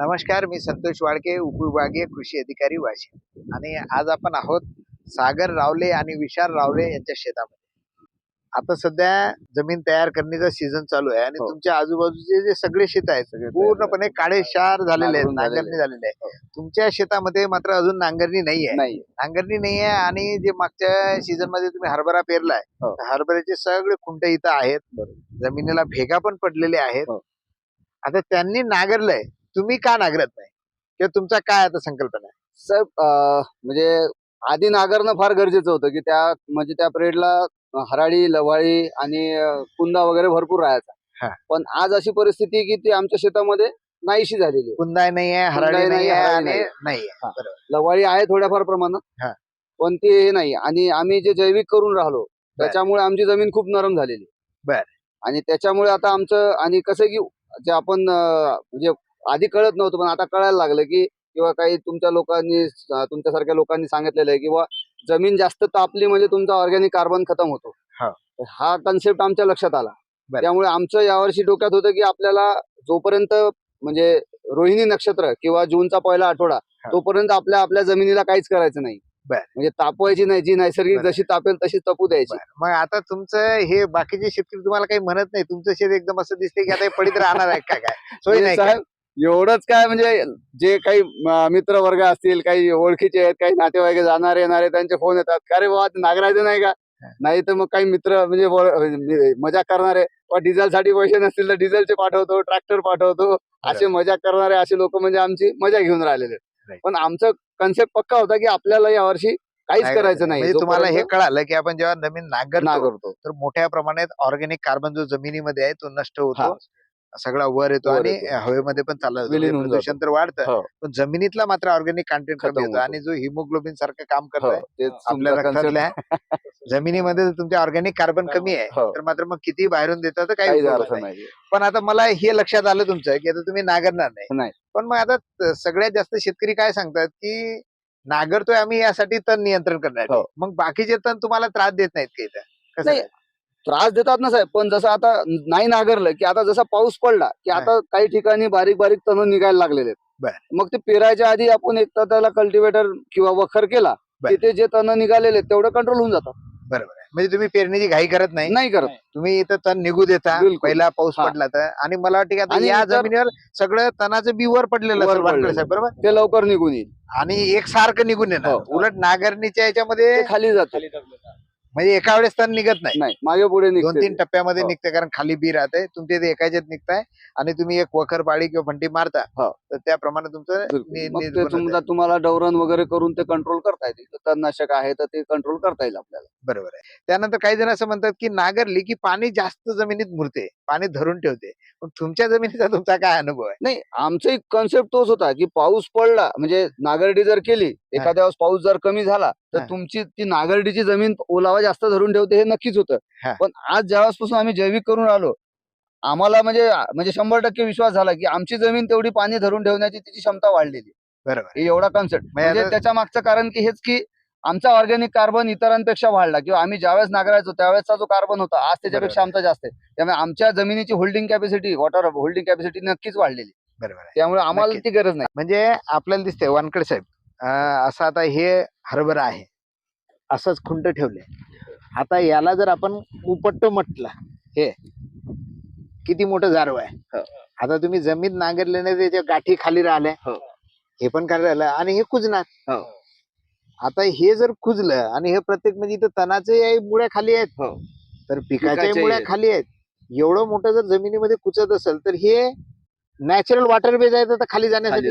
नमस्कार मी संतोष वाडके उपविभागीय कृषी अधिकारी वाशिम. आणि आज आपण आहोत सागर रावले आणि विशाल रावले यांच्या शेतामध्ये. आता सध्या जमीन तयार करण्याचा सीझन चालू आहे आणि हो. तुमच्या आजूबाजूचे जे सगळे शेत आहेत सगळे तयार पूर्णपणे काळे शार झालेले आहेत नांगरणी झालेले आहे तुमच्या शेतामध्ये मात्र अजून नांगरणी नाही आहे. नांगरणी नाही आहे आणि जे मागच्या सीझनमध्ये तुम्ही हरभरा पेरलाय हो. हरभऱ्याचे सगळे खुंट इथं आहेत. जमिनीला भेगा पण पडलेले आहेत. हो. आता त्यांनी नांगरलंय. तुम्ही का नांगरत नाही? किंवा तुमचा काय आता संकल्पना आहे साहेब अं, म्हणजे आधी नांगरणं फार गरजेचं होतं की त्या म्हणजे त्या पिरियडला हराळी लवाळी आणि कुंदा वगैरे भरपूर. राहायचा. पण आज अशी परिस्थिती की ती आमच्या शेतामध्ये नाहीशी झालेली कुंदाय नाही आहे हराळी नाही आहे नाही. लवाळी आहे थोड्याफार हा. प्रमाणात पण ते हे नाही. आणि आम्ही जे जैविक करून राहिलो त्याच्यामुळे आमची जमीन खूप नरम झालेली बर. आणि त्याच्यामुळे आता आमचं आणि कसं की जे आपण म्हणजे आधी कळत नव्हतं पण आता कळायला लागलं की किंवा काही तुमच्या लोकांनी तुमच्यासारख्या लोकांनी सांगितलेलं आहे किंवा जमीन जास्त तापली म्हणजे तुमचा ऑर्गॅनिक कार्बन खतम होतो हा. हा कन्सेप्ट आमच्या लक्षात आला. त्यामुळे आमचं यावर्षी डोक्यात होतं की आपल्याला जोपर्यंत म्हणजे रोहिणी नक्षत्र किंवा जूनचा पहिला आठवडा. तोपर्यंत आपल्या आपल्या जमिनीला काहीच करायचं नाही. म्हणजे तापवायची नाही जी नैसर्गिक. जशी तापेल तशी तपू द्यायची मग आता तुमचं हे बाकीचे शेतकरी तुम्हाला काही म्हणत नाही तुमचं शेत एकदम असं दिसते की आता पडीत राहणार आहे का काय सोय म्हणजे नाही एवढंच काय म्हणजे जे काही मित्र वर्ग असतील काही ओळखीचे आहेत काही नातेवाईक जाणारे येणारे त्यांचे फोन येतात. का रे बाबा ते नागरायचं नाही का? नाही तर मग काही मित्र म्हणजे म्हणजे मजा करणारे डिझेल साठी पैसे नसतील तर डिझेलचे पाठवतो ट्रॅक्टर पाठवतो असे मजा करणारे असे लोक म्हणजे आमची मजा घेऊन राहिलेले. पण आमचं कन्सेप्ट पक्का होता की आपल्याला यावर्षी काहीच करायचं नाही. म्हणजे तुम्हाला हे कळालं की आपण जेव्हा जमीन नांगरतो नांगरतो तर मोठ्या प्रमाणात ऑर्गॅनिक कार्बन जो जमिनीमध्ये आहे तो नष्ट. होतो. सगळा वर येतो आणि. हवेमध्ये पण चालला जातो. म्हणजे प्रदूषण तर वाढतं हो. पण जमिनीतला मात्र ऑर्गॅनिक कंटेंट कमी होतो. आणि जो हिमोग्लोबिन सारखं काम हो, करतंय तेच आपल्या. रक्तातल्या जमिनीमध्ये तुमच्या ऑर्गॅनिक कार्बन कमी आहे हो. तर मात्र मग किती बाहेरून देतात तर काही पण आता मला हे लक्षात आलं तुमचं की आता तुम्ही नांगरणार नाही. पण मग आता सगळ्यात जास्त शेतकरी काय सांगतात की नांगरतोय आम्ही यासाठी तण नियंत्रण हो. मग बाकीचे तण तुम्हाला त्रास देत नाहीत का इथं कसं नाही? त्रास देतात ना साहेब. पण जसं आता नाही नागरलं की आता जसा पाऊस पडला की आता काही ठिकाणी बारीक बारीक तण निघायला लागलेले. आहेत. मग ते पेरायच्या आधी आपण एक तर त्याला कल्टिवेटर किंवा वखर केला बर. की ते जे तण निघालेले आहेत तेवढं कंट्रोल होऊन जातात बरोबर आहे. म्हणजे तुम्ही पेरणीची घाई करत नाही. नाही करत. तुम्ही इथं तण निघू देता. पहिला पाऊस. पडला तर. आणि मला वाटतं की या जमिनीवर सगळं तणाचं बी वर पडलेलं. साहेब बरोबर? ते लवकर निघून येईल. आणि एक सारखं निघून येणार. हो. उलट नांगरणीच्या याच्यामध्ये खाली जाते. म्हणजे एका वेळेस तण निघत नाही. नाही मागे पुढे दोन निघते तीन टप्प्यामध्ये हो. निघते कारण खाली बी राहते तुमच्या इथे एकाच्यात निघताय आणि तुम्ही एक वखर पाळी किंवा फंटी मारता हो. तर त्याप्रमाणे तुमचं नि- मग नि- ते बनत समजा तुम्हाला डवरण वगैरे करून ते कंट्रोल करता येईल तणनाशक आहे तर ते कंट्रोल करता येईल आपल्याला. बरोबर आहे. त्यानंतर काही जण असं म्हणतात की नागरली की पाणी जास्त जमिनीत मुरते पाणी धरून ठेवते. पण तुमच्या जमिनीचा तुमचा काय अनुभव आहे? नाही आमचा एक कॉन्सेप्ट तोच होता की पाऊस पडला म्हणजे नागरडी जर केली एखाद्या वेळेस पाऊस जर कमी झाला तर हा. तुमची ती नागरडीची जमीन ओलावा जास्त धरून ठेवते हे नक्कीच होतं. पण आज ज्यावेळेसपासून आम्ही जैविक करून आलो आम्हाला म्हणजे म्हणजे शंभर टक्के विश्वास झाला की आमची जमीन तेवढी पाणी धरून ठेवण्याची तिची क्षमता वाढलेली. बरोबर. एवढा कॉन्सेप्ट म्हणजे त्याच्या मागचं कारण की हेच की आमचा ऑर्गॅनिक कार्बन इतरांपेक्षा वाढला. किंवा आम्ही ज्यावेळेस नागरायचो त्यावेळेसचा जो कार्बन होता आज त्याच्यापेक्षा आमचा जास्त आहे. त्यामुळे आमच्या जमिनीची holding capacity water holding capacity नक्कीच वाढलेली. बरोबर त्यामुळे आम्हाला. ती गरज नाही. म्हणजे आपल्याला दिसतंय वानकडे साहेब असं आता हे हरभरा आहे. असंच खुंट ठेवले आता याला जर आपण उपट्ट म्हटला हे किती मोठं जारव आहे हो. आता तुम्ही जमीन नांगरल्याने त्याच्या गाठी खाली राहिल्या हो. हे पण खाली राहिलं आणि हे कुजणार हो. आता हे जर कुजलं आणि हे प्रत्येक म्हणजे इथं तणाचे मुळ्या खाली आहेत हो. तर पिकाच्या मुळ्या. खाली आहेत एवढं मोठं जर जमिनीमध्ये कुचत असेल तर हे नॅचरल वॉटर बेज आहे तर खाली जाण्यासाठी.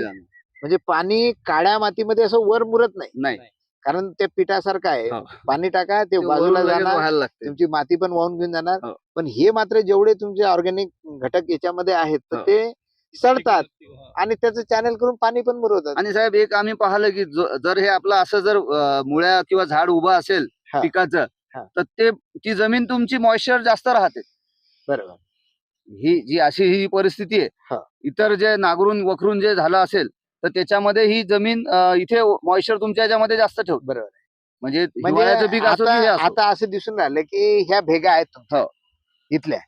म्हणजे पाणी काळ्या मातीमध्ये असं वर मुरत नाही नाही कारण ते पिठासारखं आहे हो. पाणी टाका ते ते बाजूला जाणार व्हायला लागते तुमची माती पण वाहून घेऊन जाणार हो. पण हे मात्र जेवढे तुमचे ऑर्गॅनिक घटक याच्यामध्ये आहेत तर हो. ते सडतात आणि त्याचं चॅनल करून पाणी पण मुरवतात आणि साहेब एक आम्ही पाहिलं की जर हे आपलं असं जर मुळ्या किंवा झाड उभं असेल. पिकाचं. तर ते ती जमीन तुमची मॉइश्चर जास्त राहते बरोबर ही जी अशी ही परिस्थिती. आहे इतर जे नागरून वखरून जे झालं असेल तर त्याच्यामध्ये ही जमीन इथे मॉइश्चर तुमच्या याच्यामध्ये जास्त ठेवते बरोबर. म्हणजे म्हणजे हिवाळ्याचं पीक असो की हे आता असो. आता असं दिसून राहिलं की ह्या भेगा आहेत तुमच्या हो. इथल्या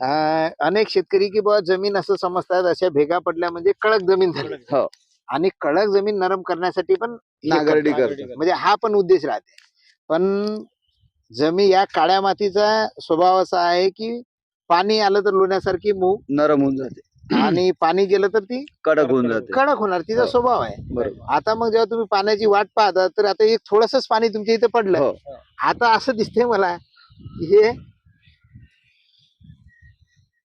अं, अनेक शेतकरी की बाबा जमीन असं समजतात अशा भेगा पडल्या म्हणजे कडक जमीन झाली हो. आणि कडक जमीन नरम करण्यासाठी पण हे नांगरडी करतात. करतात म्हणजे हा पण उद्देश राहते पण जमीन या काळ्या मातीचा स्वभाव असा आहे की पाणी आलं तर लोण्यासारखी मऊ नरम होऊन जाते आणि पाणी गेलं तर ती कडक होऊन जाते. कडक होणार तिचा हो. स्वभाव आहे. आता मग जेव्हा तुम्ही पाण्याची वाट पाहता तर आता एक थोडंसंच पाणी तुमच्या इथे पडलं. हो. आता असं दिसतंय मला हे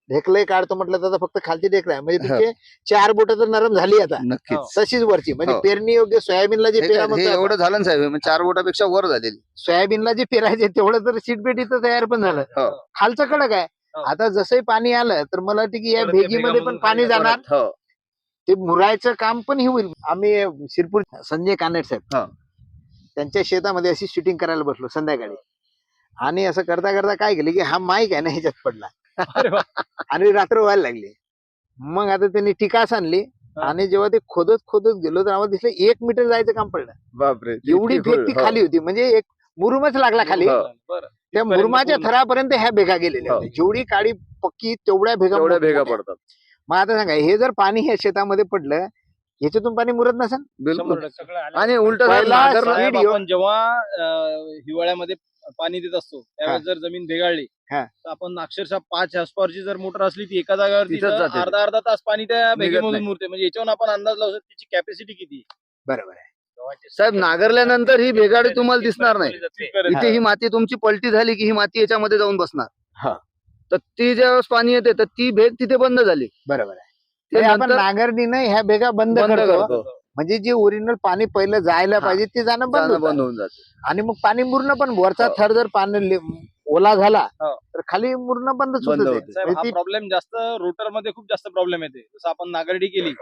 ढेकलंय काढतो म्हटलं तर आता फक्त खालची ढेकलं आहे. म्हणजे तुमचे चार बोट तर नरम झाली आता. नक्कीच. तशीच वरची. म्हणजे हो. पेरणी योग्य सोयाबीनला जे हे पेरा हे एवढं झालं साहेब म्हणजे चार बोटापेक्षा वर झालेली. सोयाबीनला जे पेरायचे तेवढं तर सीटबेट इथं तयार पण झालं. हो. खालचं कडक आहे. हो. आता जसंही पाणी आलं तर मला वाटतं की या भेगीमध्ये पण पाणी जाणार हो ते मुरायचं काम पण हे होईल आम्ही शिरपूर संजय कानेट साहेब हा. त्यांच्या शेतामध्ये अशी शूटिंग करायला बसलो संध्याकाळी आणि असं करता करता काय केलं की हा माईक आहे ना ह्याच्यात पडला. आणि रात्र व्हायला लागली मग आता त्यांनी टिकास आणली हा. आणि जेव्हा ते खोदत खोदत गेलो तर आम्हाला दिसलं एक मीटर जायचं काम पडलं बापरे एवढी ती हो. खाली होती म्हणजे एक मुरुमच लागला खाली हो. बरं. त्या मुरुमाच्या. थरापर्यंत ह्या भेगा गेलेल्या हो. जेवढी काळी पक्की तेवढ्या भेगा तेवढ्या भेगा. पडतात मग आता सांगा हे जर पाणी ह्या शेतामध्ये पडलं ह्याच्यातून पाणी मुरत नसेल बिलकुल टक्के. सगळं आलं. आणि उलट जेव्हा हिवाळ्यामध्ये पाणी देत असतो त्यावेळेस जर जमीन भेगाळली हा. तर आपण अक्षरशः पाच हॉर्सपॉवरची जर मोटर असली ती एका जागेवर. अर्धा अर्धा तास पाणी त्या भेगेमधून. मुरते म्हणजे याच्यावरून आपण अंदाज लावू शकतो त्याची कॅपॅसिटी किती. बरोबर आहे साहेब नांगरल्यानंतर ही भेगाडी तुम्हाला दिसणार नाही. इथे ही माती तुमची पलटी झाली की ही माती याच्यामध्ये जाऊन बसणार हा. तर ती ज्यावेळेस पाणी येते तर ती भेग तिथे बंद झाली बरोबर आहे ते आपण नांगरणीनं ह्या भेगा बंद करतो म्हणजे जे ओरिजिनल पाणी पहिलं जायला. पाहिजे ते जाणं बंद. बंद होऊन जाते आणि मग पाणी मुरणं पण वरचा हो. थर जर पाणी ओला झाला हो. तर खाली मुरणं बंदच बंद होतं म्हणजे हा प्रॉब्लेम जास्त रोटरमध्ये खूप जास्त प्रॉब्लेम येते जसं आपण नागरडी केली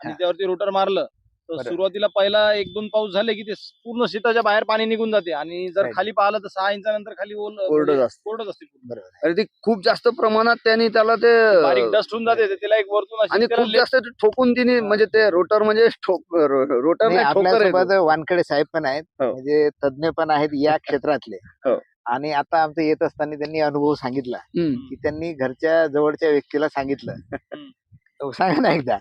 आणि. त्यावरती रोटर मारलं तर. सुरुवातीला पहिला एक दोन पाऊस झाले की ते पूर्ण शेताच्या बाहेर पाणी निघून जाते आणि जर Right. खाली पाहिलं तर सहा इंचानंतर खाली ओल कोरडच म्हणजे असते. कोरडच असते पूर्ण. आणि ती खूप जास्त प्रमाणात त्यांनी त्याला ते बारीक डस्ट होऊन जाते तर त्याला एक वरतून अशी आणि त्याला खूप जास्त ते ठोकून तिने म्हणजे ते रोटर म्हणजे रोटर नाही, ठोकर आहे आपल्यासोबत वानखेडे साहेब पण आहेत हो. म्हणजे तज्ञ पण आहेत या क्षेत्रातले हो. आणि आता आमचं येत असताना त्यांनी अनुभव सांगितला तो. हम्म. की त्यांनी घरच्या जवळच्या व्यक्तीला सांगितलं हम्म. तो सांगा ना एकदा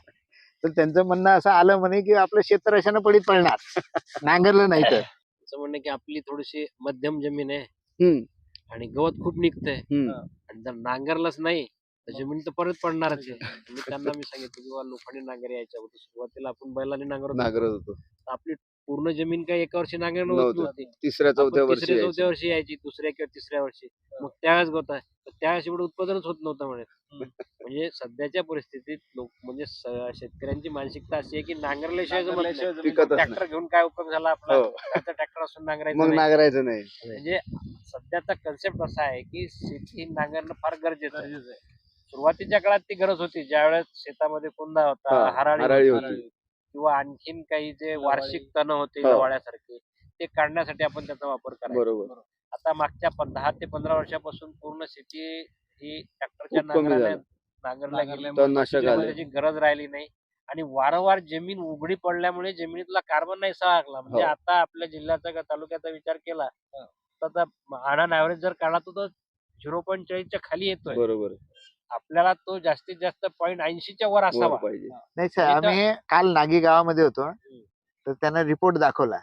तर त्यांचं म्हणणं असं आलं म्हणे की आपलं शेत रशानं पडीत पडणार नांगरलं नाही तर असं म्हणणं की आपली थोडीशी मध्यम जमीन आहे हम्म. आणि गवत खूप निघतंय हम्म. आणि जर नांगरलंच नाही तर जमीन तर परत पडणारच आहे मी त्यांना मी सांगितलं की बा लोखंडी नांगर यायच्या अगोदर सुरुवातीला आपण बैलाने नांगरत होतो. नांगरत होतो आपली पूर्ण जमीन काही एका वर्षी नांगरणं होत नव्हतं. नव्हती तिसऱ्या चौथ्या आपण वर्षी तिसऱ्या यायची. चौथ्या वर्षी यायची दुसऱ्या किंवा तिसऱ्या वर्षी मग त्यावेळेस आहे तर त्यावेळेस एवढं उत्पादनच होत नव्हतं म्हणे म्हणजे सध्याच्या परिस्थितीत लोक म्हणजे स- शेतकऱ्यांची मानसिकता अशी आहे की नांगरल्याशिवाय जमत नाही नांगरल्याशिवाय जमीन पिकतच नाही. ट्रॅक्टर घेऊन काय उपयोग झाला आपला हो. ट्रॅक्टर असून नांगरायचं मग नाही. नांगरायचं नाही म्हणजे सध्याचा कन्सेप्ट असा आहे की शेती नांगरणं फार गरजेचं आहे सुरुवातीच्या काळात ती गरज होती ज्यावेळेस शेतामध्ये कोंडा होता हा, हराळी हराळी होती होती. किंवा आणखीन काही जे वार्षिक तण होते हो. गव्हाळ्यासारखे ते काढण्यासाठी आपण त्याचा वापर करायचो. बरोबर. आता मागच्या पं- दहा ते पंधरा वर्षापासून पूर्ण शेती ही ट्रॅक्टरच्या खूप कमी नांगराने झालं. नांगरल्या गेली नांगरल्यामुळे तणनाशक त्याच्यामुळे आले त्याची गरज राहिली नाही आणि वारंवार जमीन उघडी पडल्यामुळे जमिनीतला कार्बन नाही लागला म्हणजे हो. आता आपल्या जिल्ह्याचा का तालुक्याचा विचार केला तर आता आडान ऍव्हरेज जर काढला तर झिरो पॉईंट चाळीसच्या खाली येतोय. बरोबर. आपल्याला तो जास्तीत जास्त पॉईंट ऐंशीच्या वर वर असावा. पाहिजे. नाही सर इथं- आम्ही काल नागी गावामध्ये होतो तर त्यांना रिपोर्ट दाखवला.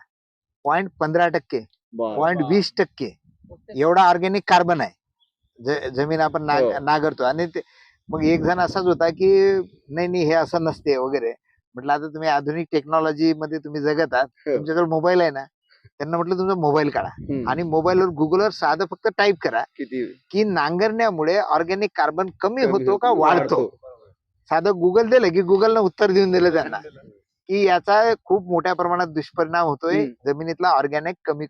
पॉईंट पंधरा टक्के पॉईंट वीस टक्के. एवढा ऑर्गॅनिक कार्बन आहे. ज- जमीन आपण नाग- हो. नांगरतो आणि ते मग एक जण असाच होता की नाही नाही हे असं नसते वगैरे. म्हटलं आता तुम्ही आधुनिक टेक्नॉलॉजी मध्ये तुम्ही जगत आहात. हो. तुमच्याकडे मोबाईल आहे ना. त्यांना म्हटलं तुमचा मोबाईल काढा. आणि मोबाईलवर गुगलवर साधं फक्त टाईप करा किती? की नांगरण्यामुळे ऑर्गॅनिक कार्बन कमी होतो का वाढतो. साधं गुगल दिलं की गुगलनं उत्तर देऊन दिलं त्यांना. की याचा खूप मोठ्या प्रमाणात दुष्परिणाम होतोय. जमिनीतला ऑर्गॅनिक कमी.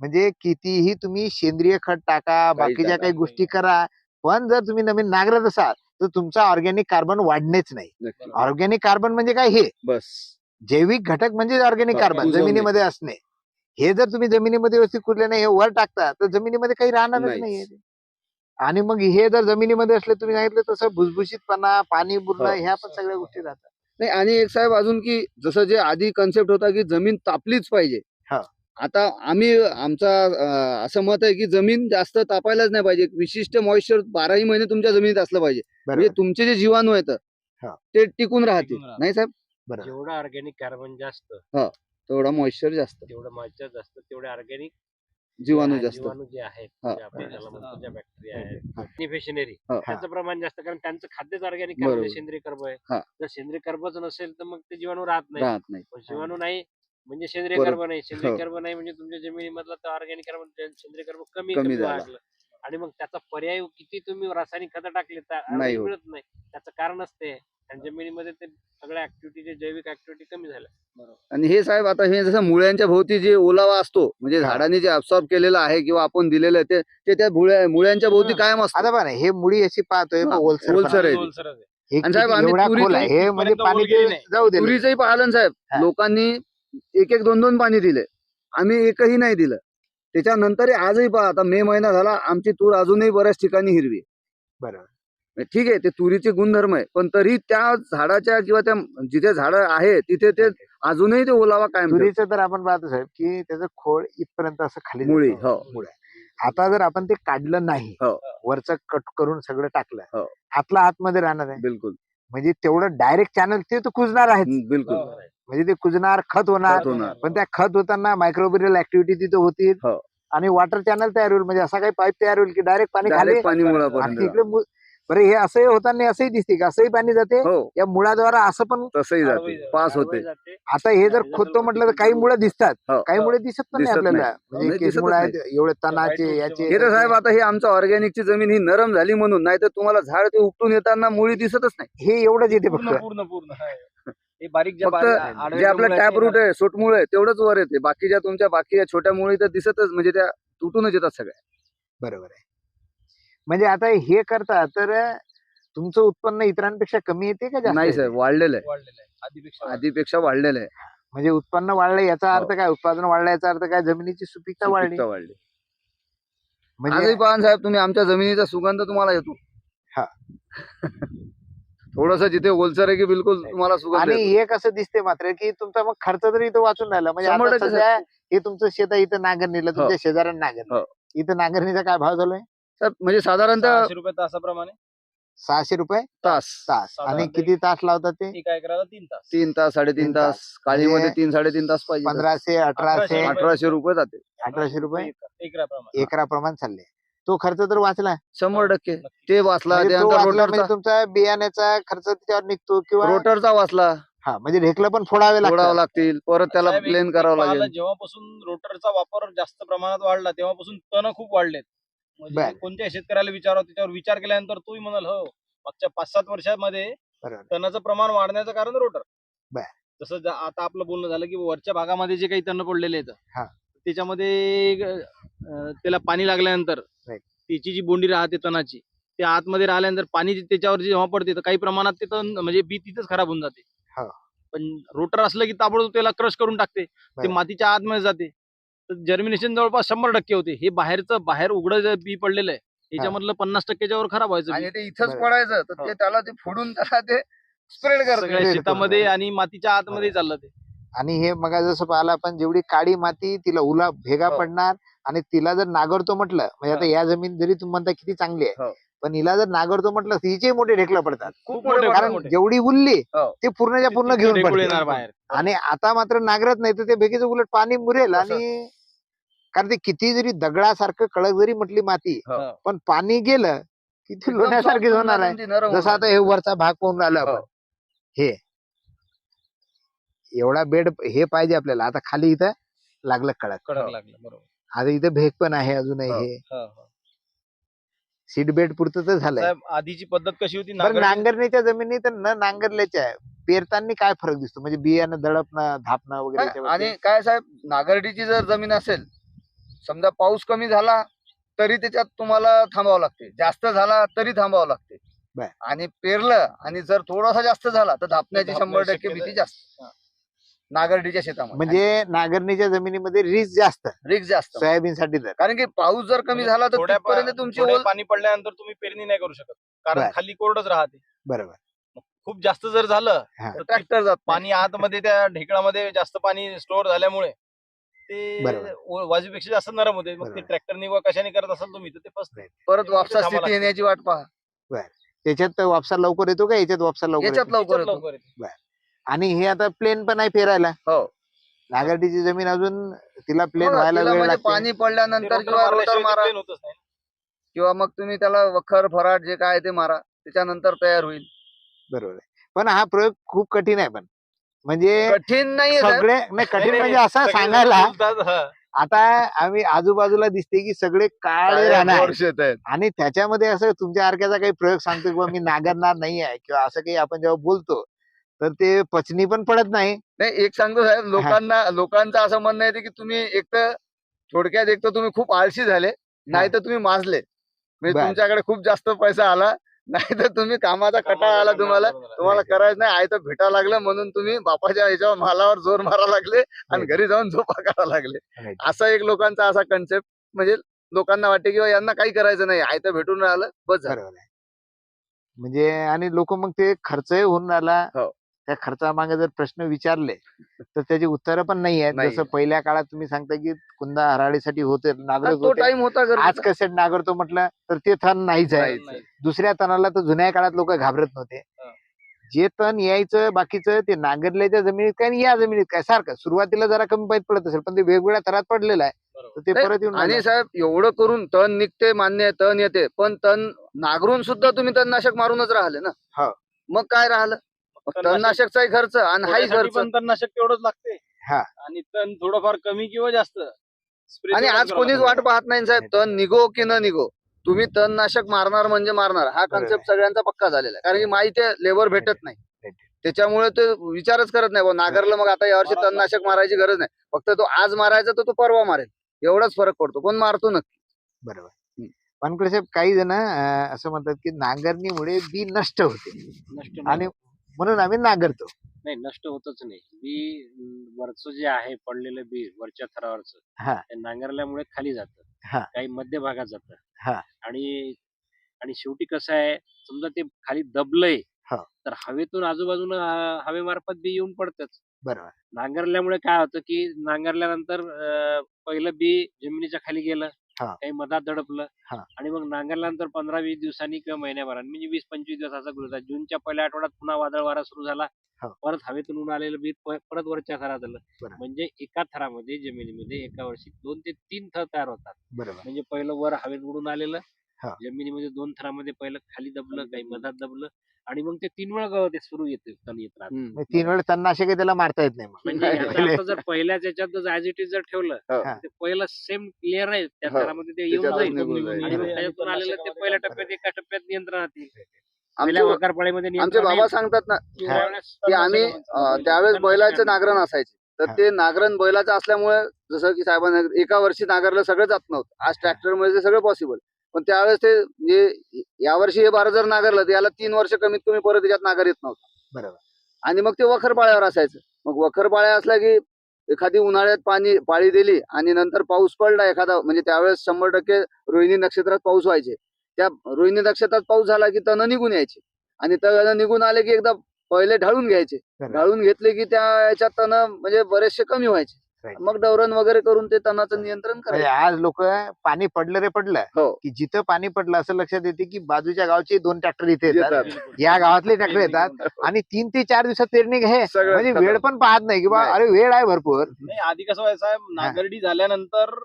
म्हणजे कितीही तुम्ही सेंद्रिय खत टाका बाकीच्या. काही गोष्टी करा. पण जर तुम्ही नवीन नांगरत असाल तर तुमचा ऑर्गॅनिक कार्बन वाढणेच नाही. ऑर्गॅनिक कार्बन म्हणजे काय हे? बस. जैविक घटक म्हणजे ऑर्गॅनिक कार्बन. जमिनीमध्ये असणे हे जर तुम्ही जमिनीमध्ये व्यवस्थित कुरले नाही हे वर टाकता तर जमिनीमध्ये काही राहणारच. नाहीये आणि मग हे जर जमिनीमध्ये असले तुम्ही सांगितलं तसं भुसभुशीतपणा पाणी बुरणं हो. ह्या पण सगळ्या गोष्टी राहतात नाही आणि एक साहेब अजून की जसं जे आधी कन्सेप्ट होता की जमीन तापलीच पाहिजे हा. आता आम्ही आमचा असं मत आहे की जमीन जास्त तापायलाच नाही पाहिजे एक विशिष्ट मॉइश्चर बाराही महिने तुमच्या जमिनीत असलं पाहिजे म्हणजे तुमचे जे जीवाणू आहेत. ते टिकून राहतील. नाही साहेब जेवढं ऑर्गॅनिक कार्बन जास्त तेवढा मॉइश्चर जास्त तेवढं मॉइश्चर जास्त तेवढे ऑर्गॅनिक जीवाणू जास्त जीवाणू जे आहेत हा. म्हणजे आपण ज्याला म्हणतो ज्या बॅक्टेरिया आहेत बेनिफिशनरी हा. त्यांचं प्रमाण जास्त कारण त्यांचं खाद्यच ऑर्गॅनिक बरोबर. कार्बन सेंद्रिय कर्ब आहे हा. जर सेंद्रिय कर्बच नसेल तर मग ते जीवाणू राहत नाही राहत नाही पण जीवाणू नाही म्हणजे सेंद्रिय बरोबर. कर्ब नाही सेंद्रिय हो. कर्ब नाही म्हणजे तुमच्या जमिनीमधला तर ऑर्गॅनिक कार्बन सेंद्रिय कर्ब कमी कमी कमी झाला. वाढलं आणि मग त्याचा पर्याय किती तुम्ही रासायनिक खतं टाकले तर नाही आरोग्य होत. मिळत नाही त्याचं कारणच ते आहे. आणि जमिनीमध्ये ते सगळ्या ऍक्टिव्हिटी जे जैविक ऍक्टिव्हिटी कमी झाल्या आणि हे साहेब आता हे जसं मुळ्यांच्या भोवती जे ओलावा असतो म्हणजे झाडाने जे अब्सॉर्ब केलेलं आहे किंवा आपण दिलेलं आहे ते ते त्या मुळ्या मुळ्यांच्या भोवती. कायम असतं आता बघा ना हे मुळी अशी पाहतोय हा, ओलसर ओलसर आहे. ओलसर आहे. हे आणि साहेब, किती आम्ही एवढा तुरीचं खोल आहे हे म्हणजे पाणी गेली नाही. जाऊ दे तुरीचंही पालन साहेब हा. लोकांनी एक एक दोन दोन पाणी दिले आम्ही एकही नाही दिलं त्याच्यानंतर आजही पहा आता मे महिना झाला आमची तूर अजूनही बऱ्याच ठिकाणी हिरवी आहे. बरोबर ठीक आहे ते तुरीचे गुणधर्म आहे पण तरी त्या झाडाच्या किंवा त्या जिथे झाडं आहे तिथे ते अजूनही ते ओलावा कायम ठेवतात. तुरीचं तर आपण पाहतो साहेब की त्याचं खोड इथपर्यंत असं खाली मुळी. हो. मुळी. आता जर आपण ते काढलं नाही हो. वरचं कट करून सगळं टाकलं हो. आतला आतमध्ये राहणार आहे बिलकुल म्हणजे तेवढं डायरेक्ट चॅनल ते तर कुजणार आहेत बिलकुल. म्हणजे ते कुजणार खत होणार होणार. पण त्या खत होताना मायक्रोबिरियल ऍक्टिव्हिटी तिथे होतील हो. आणि वॉटर चॅनल तयार होईल म्हणजे असा काही पाईप तयार होईल की डायरेक्ट पाणी खाली पाणी आणि मुळापर्यंत इकडे मु- बरं हे असंही होताना असंही दिसते का? असंही पाणी जाते? हो. या मुळाद्वारा असं पण तसंही जाते. पास होते. आता हे जर खोदतो म्हटलं तर काही मुळे दिसतात. हो. काही मुळे दिसत पण नाही दिसत आपल्याला. नाही. म्हणजे नाही, केस दिसतच मुळे आहेत एवढे तणाचे याचे हे तर साहेब आता हे आमचं ऑर्गॅनिकची जमीन ही नरम झाली म्हणून नाही तर तुम्हाला झाड ते उपटून येताना मुळी दिसतच नाही. हे एवढंच येते पूर्ण फक्त. पूर्ण पूर्ण. आहे. हे बारीक जे फक्त बारीक जे आपलं टॅप रूट आहे सोटमुळ आहे तेवढंच वर येते. बाकीच्या तुमच्या बाकी छोट्या मुळी तर दिसतच म्हणजे त्या तुटूनच येतात सगळ्या. बरोबर आहे. म्हणजे आता हे करता तर तुमचं उत्पन्न इतरांपेक्षा कमी येते का जास्त नाही? साहेब वाढलेलं आहे. वाढलेलं आहे. आधीपेक्षा आधीपेक्षा वाढलेलं आहे. म्हणजे उत्पन्न वाढलं याचा अर्थ हो. काय? उत्पादन वाढलं याचा अर्थ काय? जमिनीची सुपीकता वाढली सुपीकता वाढली. म्हणजे आजही पहा साहेब तुम्ही आमच्या जमिनीचा सुगंध तुम्हाला येतो. हा. थोडस जिथे ओलसर आहे की बिलकुल तुम्हाला सुगंध आणि येतो. हे कसं दिसते मात्र की तुमचा मग खर्च तरी इथं वाचून राहिला. म्हणजे शंभर आता टक्के सध्या हे तुमचं शेत आहे इथं नांगरणीला हो. तुमच्या शेजाऱ्यांना नांगरणी. हो. इथं नांगरणीचा काय भाव चालू साहेब, म्हणजे साधारणतः सहाशे रुपये तासाप्रमाणे? सहाशे रुपये? तास. तास. आणि किती तास लावतात ते? एका एकराला तीन तास. तीन तास साडेतीन तीन तास. तास. काळीमध्ये म्हणजे तीन साडेतीन तास पाहिजे. पंधराशे अठराशे अठराशे. अठराशे रुपये जाते. अठराशे रुपये? एकराप्रमाणे. एकराप्रमाणे चालले. तो खर्च तर वाचला. शंभर टक्के. नक्की. ते वाचला म्हणजे तो त्यानंतर वाचला म्हणजे रोटरचा तुमचा बियाण्याचा खर्च त्याच्यावर निघतो किंवा रोटरचा वाचला. हा म्हणजे ढेकलं पण फोडावे लागतात. लागतील. परत त्याला साहेब, एक- प्लेन करावं पाहिलं, लागेल. जेव्हापासून रोटरचा वापर जास्त प्रमाणात वाढला तेव्हापासून तण खूप वाढलेत. म्हणजे बर. कोणत्या शेतकऱ्याला विचारावं त्याच्यावर विचार केल्यानंतर तोही म्हणाल हो मागच्या पाच सात वर्षामध्ये बरोबर तणाचं प्रमाण वाढण्याचं कारण रोटर बर. जसं ज- आता आपलं बोलणं झालं की वरच्या भागामध्ये जे काही तण पडलेले आहेत हा. त्याच्यामध्ये अं, त्याला पाणी लागल्यानंतर Right. त्याची जी बोंडी राहते तणाची ते आतमध्ये राहिल्यानंतर पाणी जे- त्याच्यावर जेव्हा पडते तर काही प्रमाणात ते तण म्हणजे बी तिथंच खराब होऊन जाते हा. पण रोटर असलं की ताबडतोब त्याला क्रश करून टाकते ते. मातीच्या आतमध्ये जाते जर्मिनेशन जवळपास शंभर टक्के होते हे बाहेरचं बाहेर उघडं जे बी पडलेलं आहे त्याच्यामधलं पन्नास टक्क्याच्या वर खराब व्हायचं बी. ते इथंच. पडायचं तर ते हो. त्याला ते फोडून त्याला ते स्प्रेड सगळ्या करते शेतामध्ये आणि मातीच्या आतमध्ये चाललं ते आणि हे मग जसं पाहिलं आपण जेवढी काळी माती तिला उला भेगा हो. पडणार आणि तिला जर नागरतो म्हटलं म्हणजे आता या जमीन जरी तुम्ही म्हणता किती चांगली आहे हो. पण हिला जर नागरतो म्हटलं तर हिचे मोठे ढेकलं पडतात खूप मोठे कारण मोठे. जेवढी उरली हो. ते पूर्णच्या पूर्ण घेऊन ढेकूळ पडते येणार बाहेर आणि आता मात्र नागरत नाही तर ते भेगेचं उलट पाणी मुरेल. आणि कारण ते किती जरी दगडासारखं कळक जरी म्हटली माती हो. पण पाणी गेलं की ती लोण्यासारखीच होणार आहे. जसं आता हे वरचा भाग पाहून राहिलो आपण. हो. हे एवढा बेड हे पाहिजे आपल्याला. आता खाली इथं लागलं कडक कडक लागलं बरोबर. आता इथं भेग पण आहे अजूनही हो. हे. हा, हा. सीट बेड पुरतं तर झालंय. साहेब आधीची पद्धत कशी होती? बरं नांगरणी- नांगरणीच्या जमिनीत न नांगरल्याच्या पेरताना काय फरक दिसतो? म्हणजे बियाणं दळपणं धापणं वगैरे नाही? आणि काय साहेब नागरडीची जर जमीन असेल समजा पाऊस कमी झाला तरी त्याच्यात तुम्हाला थांबावं लागते जास्त झाला तरी थांबावं लागते बर. आणि पेरलं आणि जर थोडासा जास्त झाला तर धापण्याची धापण्याची शंभर टक्के शक्यता भीती जास्त. नागरडीच्या शेतामध्ये म्हणजे नांगरणीच्या जमिनीमध्ये रिस्क जास्त रिक्स जास्त सोयाबीन साठी तर कारण की पाऊस जर कमी म्हणजे झाला तर थोड्या तिथपर्यंत पा- तुमची थोडे ओल- पाणी पडल्यानंतर तुम्ही पेरणी नाही करू शकत कारण बर. खाली कोरडच राहते बरोबर खूप जास्त जर झालं हा. तर ट्रॅक्टर जात. पाणी आतमध्ये त्या ढेकळामध्ये जास्त पाणी स्टोअर झाल्यामुळे ते बरोबर. वाजूपेक्षा जास्त नरम होते मग ते बरोबर. ट्रॅक्टरने वा कशाने करत असाल तुम्ही तर ते फसते परत वापसा थांबावं स्थिती लागतं. येण्याची वाट पहा त्याच्यात वापसा लवकर येतो का याच्यात वापसा लवकर याच्यात येतो? लवकर येतो. लवकर येते. आणि हे आता प्लेन पण आहे फिरायला हो. नागरटीची जमीन अजून तिला प्लेन हो, व्हायला तिला वेळ म्हणजे लागते पाणी ते पडल्यानंतर किंवा रोटर मारल्याशिवाय ते मारा plain होतच नाही. किंवा मग तुम्ही त्याला वखर फराट जे काय ते मारा त्याच्यानंतर तयार होईल बरोबर आहे पण हा प्रयोग खूप कठीण आहे पण म्हणजे कठीण साहेब. सगळे नाही कठीण नाही, म्हणजे नाही, असं सांगायला. आता आम्ही आजूबाजूला दिसते की सगळे काळे राहणार आणि त्याच्यामध्ये असं तुमच्या सारख्याचा काही प्रयोग सांगतो किंवा मी नागरणार नाही आहे किंवा असं काही आपण जेव्हा बोलतो तर ते पचनी पण पडत नाही नाही एक सांगतो साहेब लोकांना लोकांचं असं म्हणणं येते की तुम्ही एक तर थोडक्यात एक तर तुम्ही खूप आळशी झाले नाही तर तुम्ही माजले म्हणजे. तुमच्याकडे खूप जास्त पैसा आला नाही तर तुम्ही कामाचा कटाळा आला तुम्हाला तुम्हाला. करायचं नाही आहे तर भेटा लागलं म्हणून तुम्ही बापाच्या ह्याच्यावर मालावर जोर मारा लागले आणि. घरी जाऊन झोपा करा लागले. असा एक लोकांचा असा कन्सेप्ट म्हणजे लोकांना वाटते की बा यांना काही करायचं नाही आहे तर भेटून राहिलं बस झालं. म्हणजे आणि लोक मग ते खर्चही होऊन राहिला हो. त्या खर्चामागे जर प्रश्न विचारले तर त्याची उत्तरं पण नाही आहेत जसं. पहिल्या काळात तुम्ही सांगता की कुंदा हराळीसाठी होते होता आज. कसे नागरतो म्हटलं तर ते थन नाहीच आहे. दुसऱ्या तणाला तर जुन्या काळात लोक घाबरत नव्हते. जे तण यायचं बाकीचं ते नांगरल्याच्या जमिनीत काय आणि या जमिनीत काय सारखं सुरुवातीला जरा कमी पाहिजे पडत असेल पण ते वेगवेगळ्या थरात पडलेलं आहे. तर ते परत येऊन आणि. साहेब एवढं करून तण निघते मान्य आहे तण येते पण तण नागरून सुद्धा तुम्ही तणनाशक मारूनच राहिले ना हो. मग काय राहिलं तणनाशकचाही खर्च आणि हाही खर्च. पण तणनाशक तेवढंच लागते. हा. आणि तण थोडंफार कमी किंवा जास्त Spray आणि तेवढंच आज करावं कोणीच लागतं. वाट पाहत नाही साहेब तण निघो की न निघो? तुम्ही तणनाशक मारणार म्हणजे मारणार. हा बरोबर. कन्सेप्ट सगळ्यांचा पक्का झालेला आहे. कारण की माहिती आहे लेबर भेटत नाही. त्याच्यामुळे ते विचारच करत नाही बुवा, नागरलं मग आता यावर्षी मारावं तणनाशक. मारायची गरज नाही. फक्त तो आज मारायचा तर तो परवा मारेल. एवढाच फरक पडतो. कोण मारतो नक्की? बरोबर. हम्म. साहेब काही जण अं, असं म्हणतात की नांगरणीमुळे बी नष्ट होते. नष्ट नाही. आणि म्हणून आम्ही नांगरतो नाही नष्ट होतच नाही बी वरचं जे आहे पडलेलं बी वरच्या थरावरचं हा. ते नांगरल्यामुळे खाली हा. जातं काही मध्य भागात हा. जातं आणि आणि शेवटी कसं आहे समजा ते खाली दबलंय हा. तर हवेतून आजूबाजूला अं, हवेमार्फत बी येऊन पडतच बरोबर नांगरल्यामुळे काय होतं की नांगरल्यानंतर अं, पहिलं बी जमिनीच्या खाली गेलं हा. काही मधात दडपलं हा. आणि मग नांगरल्यानंतर पंधरा वीस दिवसांनी किंवा महिन्याभराने म्हणजे वीस पंचवीस दिवसाचा गृह होता जूनच्या पहिल्या आठवड्यात पुन्हा वादळ वारा सुरू झाला हा. परत हवेतून ऊन आलेलं बी प- परत वरच्या थरात आलं बरोबर. म्हणजे एका थरामध्ये जमिनीमध्ये एका वर्षी दोन ते तीन थर तयार होतात बरोबर म्हणजे पहिलं वर हवेत उडून आलेलं हा. जमिनीमध्ये दोन थरामध्ये पहिलं खाली दबलं काही मधात दबलं आणि मग ते तीन वेळा ते सुरू येते तण येत राहतं. हम्म. म्हणजे तीन वेळ तणनाशक त्याला मारता येत नाही मग. म्हणजे नाही, याचा अर्थ जर पहिल्याच याच्यात जर ऍज इट इज जर ठेवलं हो. तर ते पहिलं सेम क्लिअर आहे त्या हो. थरामध्ये ते येऊन त्याच्यातून जाईल. निघून जाईल. आणि मग आणि त्याच्यातून आलेलं ते पहिल्या टप्प्यात एका टप्प्यात नियंत्रणात येईल आमचे नियंत्रण बाबा येईल. सांगतात ना दुसऱ्या वेळेस की आम्ही अं, त्यावेळेस बैलाचे नांगरण असायचे. तर ते नांगरण बैलाचं असल्यामुळे जसं की साहेबांना एका वर्षी नांगरलं सगळं जात नव्हतं. आज ट्रॅक्टरमध्ये ते सगळं पॉसिबल पण त्यावेळेस ते म्हणजे यावर्षी हे बारा जर नांगरलं तर याला तीन वर्ष कमीत कमी परत त्याच्यात नांगर येत नव्हतं. बरोबर. आणि मग ते वखरपाळ्यावर असायचं. मग वखरपाळ्या असल्या की एखादी उन्हाळ्यात पाणी पाळी दिली आणि नंतर पाऊस पडला एखादा म्हणजे त्यावेळेस शंभर टक्के रोहिणी नक्षत्रात पाऊस व्हायचे. त्या रोहिणी नक्षत्रात पाऊस झाला की तण निघून यायचे. आणि तण निघून आले की एकदा पहिले ढाळून घ्यायचे. बरोबर. ढाळून घेतले की त्या याच्यात तण म्हणजे बरेचसे कमी व्हायचे. मग डवरण वगैरे करून ते तणाचं नियंत्रण म्हणजे करायचे. आज लोक पाणी पडलं रे पडलं. हो. की जिथं पाणी पडलं असं लक्षात येते की बाजूच्या गावचे दोन ट्रॅक्टर इथे येतात. येतात. या गावातले ट्रॅक्टर येतात आणि तीन ते चार दिवसात पेरणी हे सगळं म्हणजे खतम. वेळ पण पाहत नाही की बा नाही. अरे वेळ आहे भरपूर. नाही आधी कसं व्हायचं साहेब नागरडी झाल्यानंतर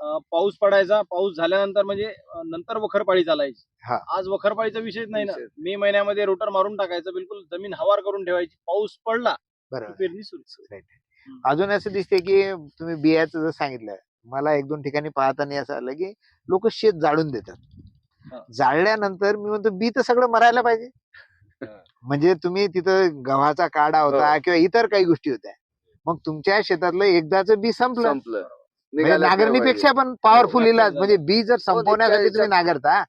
अं, पाऊस पडायचा. पाऊस झाल्यानंतर म्हणजे अं, नंतर वखरपाळी चालायची. हा. आज वखरपाळीचा विषयच नाही ना. मे महिन्यामध्ये रोटर मारून टाकायचं बिलकुल जमीन हवार करून ठेवायची. पाऊस पडला की बरोबर. पेरणी सुरू. अजून असं दिसते की तुम्ही बियाचं जर सांगितलं मला एक दोन ठिकाणी पाहताना असं आलं की लोक शेत जाळून हा. देतात जाळल्यानंतर मी म्हणतो बी तर सगळं मरायला पाहिजे. हा. म्हणजे तुम्ही तिथं गव्हाचा काढा होता हो. किंवा इतर काही गोष्टी होत्या. मग तुमच्या शेतातलं एकदाच बी संपलं. म्हणजे नांगरणीपेक्षा पण पॉवरफुल इलाज. हो, म्हणजे बी जर संपवण्यासाठी तुम्ही नांगरता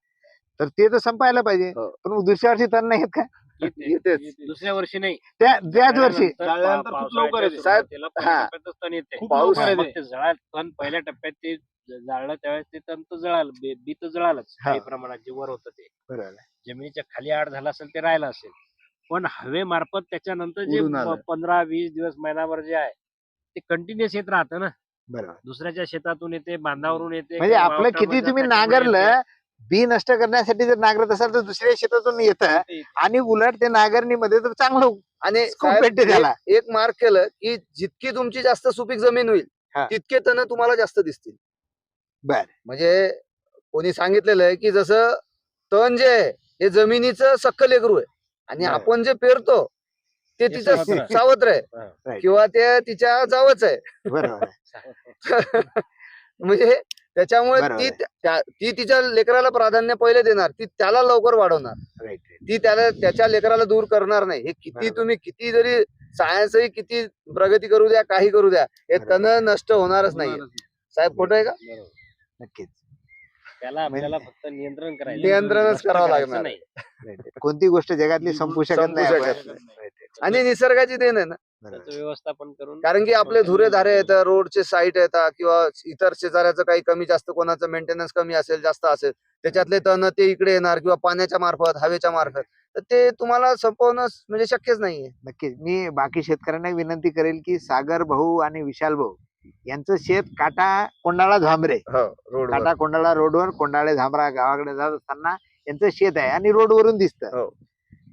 तर ते तर संपायला पाहिजे. हो. पण दुसऱ्या वर्षी तर नाही येत का? येतेच दुसऱ्या वर्षी नाही त्या त्याच वर्षी खूप लवकर येते. हा. खूप पाऊस लवकर येते. जळा तण पहिल्या टप्प्यात ते जाळलं त्यावेळेस ते तण तर जळालं बी बी तर जळालंच हा. काही प्रमाणात जे वर होतं ते बरोबर आहे. जमिनीच्या खाली आड झालं असेल ते राहिलं असेल पण हवेमार्फत त्याच्यानंतर जे उडून आलं. पंधरा वीस दिवस महिनाभर जे आहे ते कंटिन्युअस येत राहतं ना बरोबर दुसऱ्याच्या शेतातून येते बांधावरून येते म्हणजे किंवा आपलं किती तुम्ही येते. नांगरलं बी नष्ट करण्यासाठी जर नांगरत असाल तर दुसऱ्या शेतातून येतं आणि उलट ते नांगरणीमध्ये तर चांगलं आणि Scope साहेब, भेटते त्याला. एक- एक मार्क केलं की जितकी तुमची जास्त सुपीक जमीन होईल हा. तितके तण तुम्हाला जास्त दिसतील बर. म्हणजे कोणी सांगितलेलं आहे की जसं तण जे आहे हे जमिनीचं सक्क लेकरू आहे आणि बर. आपण जे पेरतो ते तिचं सावत्र आहे. सावत्र आहे Right. किंवा ते तिच्या जावच आहे बरोबर म्हणजे त्याच्यामुळे ती. त्या- ती तिच्या लेकराला प्राधान्य पहिले देणार ती त्याला लवकर वाढवणार ती त्याला त्याच्या लेकराला दूर करणार नाही हे किती बरोबर. तुम्ही किती जरी सायन्सही किती प्रगती करू द्या काही करू द्या हे बरोबर. तण नष्ट होणारच नाही साहेब खोटं आहे का बरोबर. नक्कीच त्याला आपल्याला फक्त नियंत्रण करायचं नियंत्रणच करावं लागणार. नाही. कोणती गोष्ट जगातली संपू शकत संपू नाही शकत. आणि निसर्गाची देण आहे ना. त्याचं व्यवस्थापन करून कारण की आपले धुरे धारे येतात रोडचे साईट येतात किंवा इतर शेजाऱ्याचं काही कमी जास्त कोणाचं मेंटेनन्स कमी असेल जास्त असेल त्याच्यातले तण ते इकडे येणार किंवा पाण्याच्या मार्फत हवेच्या मार्फत तर ते तुम्हाला संपवणं म्हणजे शक्यच नाहीये. नक्कीच. मी बाकी शेतकऱ्यांना विनंती करेल की सागर भाऊ आणि विशाल भाऊ यांचं शेत काटा कोंडाळा झांबरे. हो रोड काटा कोंडाळा रोडवर कोंडाळे झांबरा गावाकडे जात असताना यांचं शेत आहे आणि रोडवरून दिसतं. हो.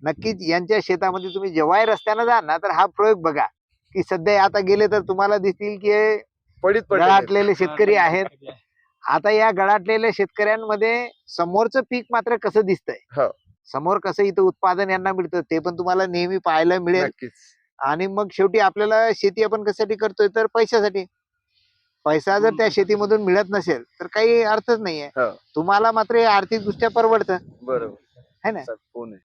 नक्कीच यांच्या शेतामध्ये तुम्ही जेव्हाही रस्त्यानं जा ना तर हा प्रयोग बघा. की सध्या आता गेले तर तुम्हाला दिसतील की हे पडीत. गळाटलेले शेतकरी आहेत. आता या गळाटलेल्या शेतकऱ्यांमध्ये समोरचं पीक मात्र कसं दिसतंय? हो. समोर कसं इथं उत्पादन यांना मिळतं ते पण तुम्हाला नेहमी पाहायला मिळेल. नक्कीच. आणि मग शेवटी आपल्याला शेती आपण कशासाठी करतोय? तर पैशासाठी. पैसा जर त्या शेतीमधून मिळत नसेल तर काही अर्थच नाहीये. हो. तुम्हाला मात्र आर्थिक दृष्ट्या परवडतं. बरोबर. है ना?